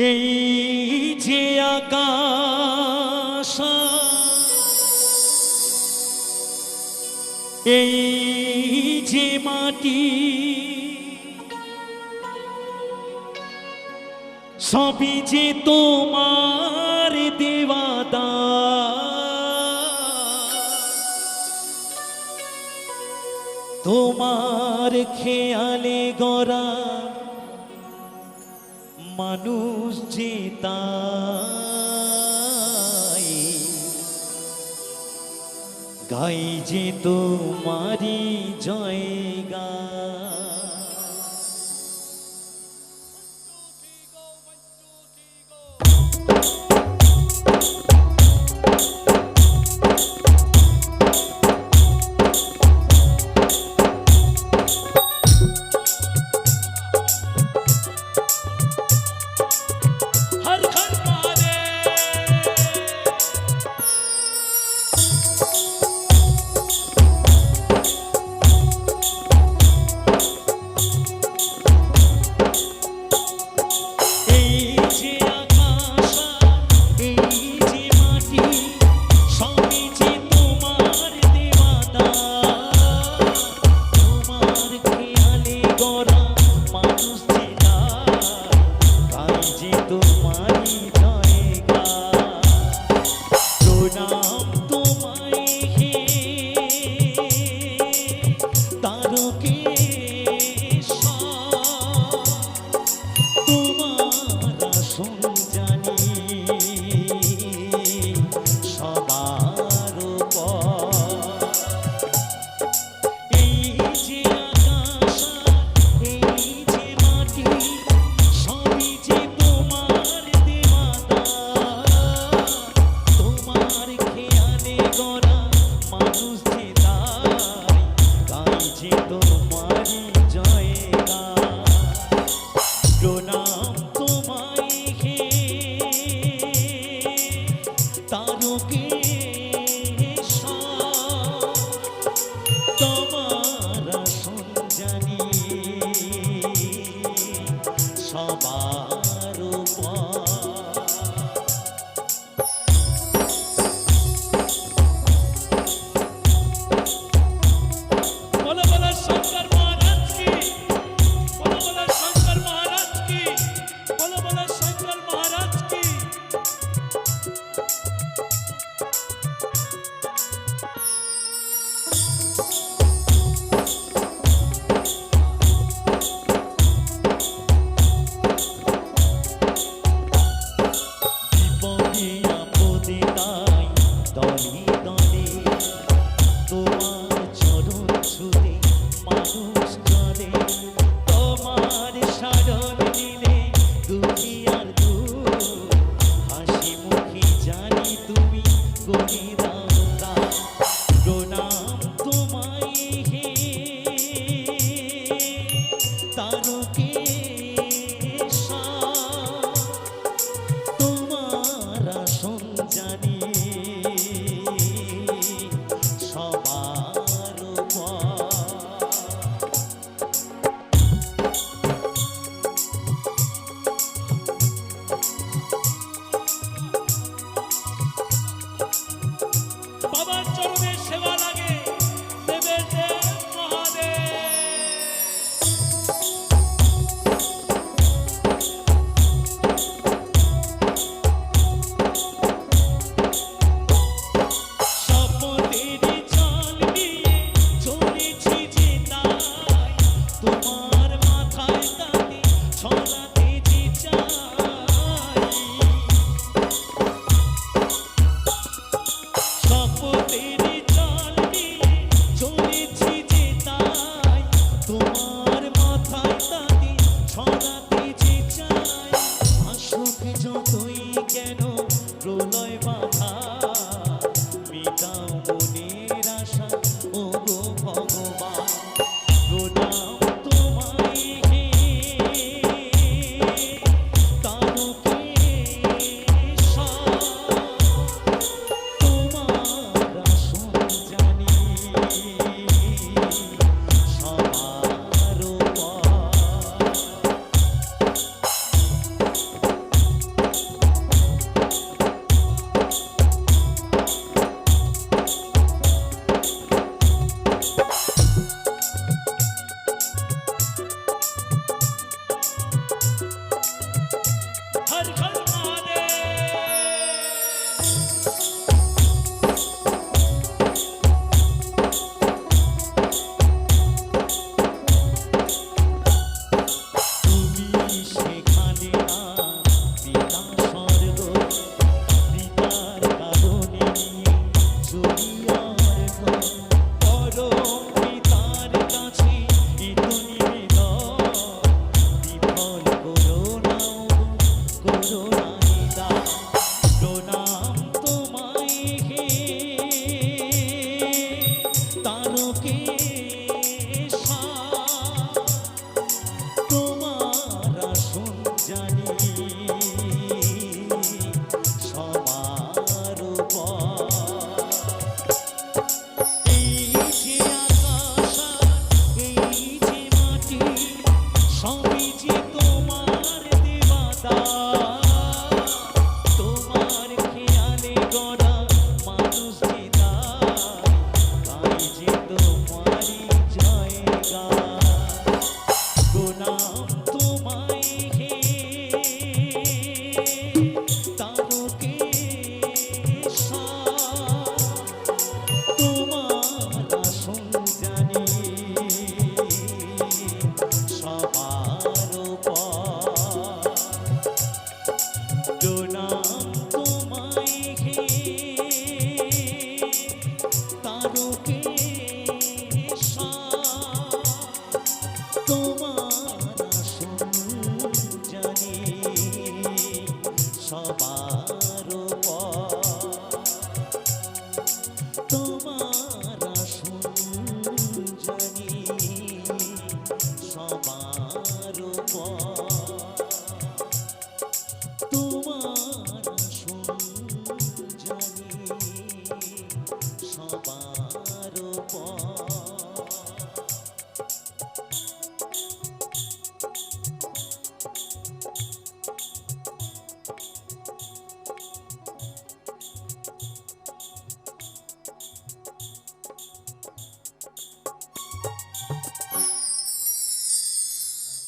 এই যে আকাশ এই যে মাটি সবই যে তোমার দেওয়াদা। তোমার খেয়ালে গড়া মানুষ জেতাই। গাই যে তোমারি জয়। God. todo mundo.